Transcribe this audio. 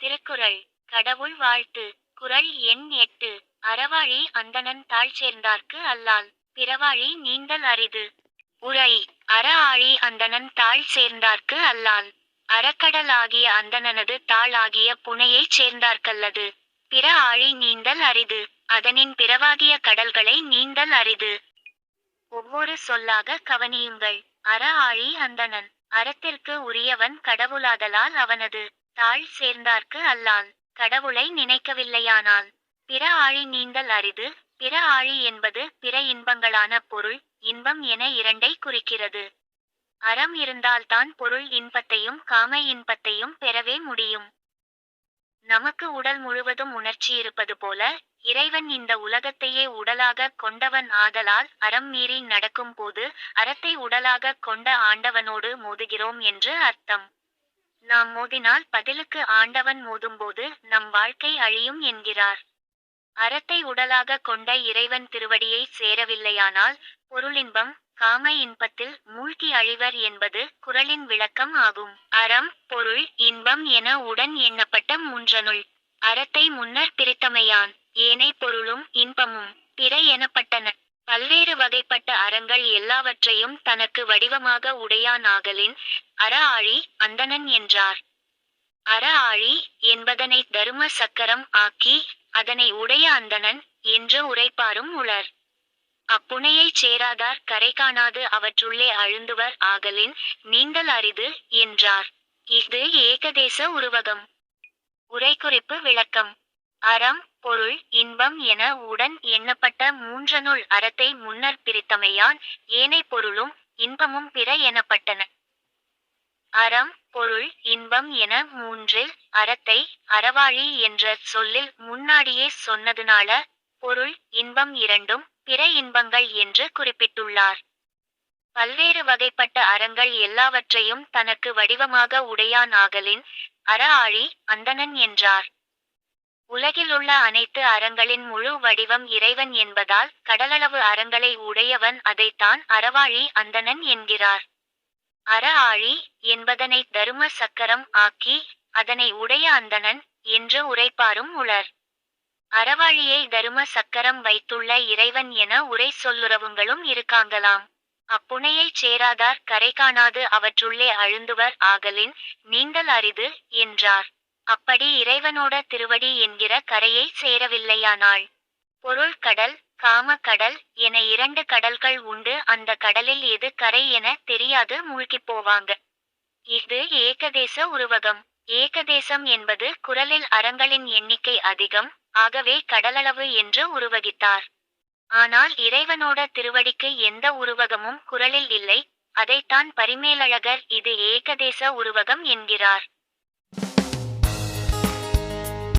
திருக்குறள். கடவுள் வாழ்த்து. குறள் எண் எட்டு. அறவாழி அந்தணன் தாழ் சேர்ந்தார்க்கு அல்லால். பிறவாழி நீந்தல் அரிது. உரை. அற ஆழி அந்தணன் தாழ் சேர்ந்தார்க்கு அல்லால். அறக்கடலாகிய அந்தணனது தாளாகிய ஆகிய புனையைச் சேர்ந்தார்க்கல்லது. பிற ஆழி நீந்தல் அரிது. அதனின் பிறவாகிய கடல்களை நீந்தல் அரிது. ஒவ்வொரு சொல்லாக கவனியுங்கள். அற ஆழி அந்தணன். அறத்திற்கு உரியவன் கடவுளாதலால் அவனது தாழ் சேர்ந்தார்க்கு அல்லான். கடவுளை நினைக்கவில்லையானால் பிற ஆழி நீந்தல் அரிது. பிற ஆழி என்பது பிற இன்பங்களான பொருள் இன்பம் என இரண்டை குறிக்கிறது. அறம் இருந்தால்தான் பொருள் இன்பத்தையும் காம இன்பத்தையும் பெறவே முடியும். நமக்கு உடல் முழுவதும் உணர்ச்சி இருப்பது போல இறைவன் இந்த உலகத்தையே உடலாக கொண்டவன் ஆதலால் அறம் மீறி நடக்கும் போது அறத்தை உடலாக கொண்ட ஆண்டவனோடு மோதுகிறோம் என்று அர்த்தம். நாம் மோதினால் பதிலுக்கு ஆண்டவன் மோதும்போது நம் வாழ்க்கை அழியும் என்கிறார். அறத்தை உடலாக கொண்ட இறைவன் திருவடியை சேரவில்லையானால் பொருளின்பம் காம இன்பத்தில் மூழ்கி அழிவர் என்பது குறளின் விளக்கம் ஆகும். அறம் பொருள் இன்பம் என உடன் எண்ணப்பட்ட மூன்றனுள் அறத்தை முன்னர் பிரித்தமையான். ஏனை பொருளும் இன்பமும் பிற எனப்பட்ட பல்வேறு வகைப்பட்ட அறங்கள் எல்லாவற்றையும் தனக்கு வடிவமாக உடையான் ஆகலின் அற ஆழி அந்தணன் என்றார். அற ஆழி என்பதனை தரும சக்கரம் ஆக்கி அதனை உடைய அந்தணன் என்று உரைப்பாரும் உளர். அப்புனையைச் சேராதார் கரை காணாது அவற்றுள்ளே அழுந்துவர் ஆகலின் நீந்தல் அரிது என்றார். இது ஏகதேச உருவகம். உரைக்குறிப்பு விளக்கம். அறம் பொருள் இன்பம் என உடன் எண்ணப்பட்ட மூன்றனுள் அறத்தை முன்னர் பிரித்தமையான் ஏனை பொருளும் இன்பமும் பிற எனப்பட்டன. அறம் பொருள் இன்பம் என மூன்றில் அறத்தை அறவாழி என்ற சொல்லில் முன்னாடியே சொன்னதுனால பொருள் இன்பம் இரண்டும் பிற இன்பங்கள் என்று குறிப்பிட்டுள்ளார். பல்வேறு வகைப்பட்ட அறங்கள் எல்லாவற்றையும் தனக்கு வடிவமாக உடையான் ஆகலின் அற ஆழி அந்தணன் என்றார். உலகிலுள்ள அனைத்து அறங்களின் முழு வடிவம் இறைவன் என்பதால் கடலளவு அறங்களை உடையவன் அதைத்தான் அறவாழி அந்தணன் என்கிறார். அற ஆழி என்பதனை தரும சக்கரம் ஆக்கி அதனை உடைய அந்தணன் என்று உரைப்பாரும் உளர். அறவாழியை தரும சக்கரம் வைத்துள்ள இறைவன் என உரை சொல்லுறவுங்களும் இருக்காங்களாம். அப்புனையைச் சேராதார் கரை காணாது அவற்றுள்ளே அழுந்துவர் ஆகலின் நீந்தல் அரிது என்றார். அப்படி இறைவனோட திருவடி என்கிற கரையை சேரவில்லையானாள். பொருள் கடல் காம கடல் என இரண்டு கடல்கள் உண்டு அந்த கடலில் எது கரை என தெரியாது மூழ்கிப் போவாங்க. இது ஏகதேச உருவகம். ஏகதேசம் என்பது குரலில் அறங்களின் எண்ணிக்கை அதிகம் ஆகவே கடலளவு என்று உருவகித்தார். ஆனால் இறைவனோட திருவடிக்கு எந்த உருவகமும் குரலில் இல்லை அதைத்தான் பரிமேலழகர் இது ஏகதேச உருவகம் என்கிறார்.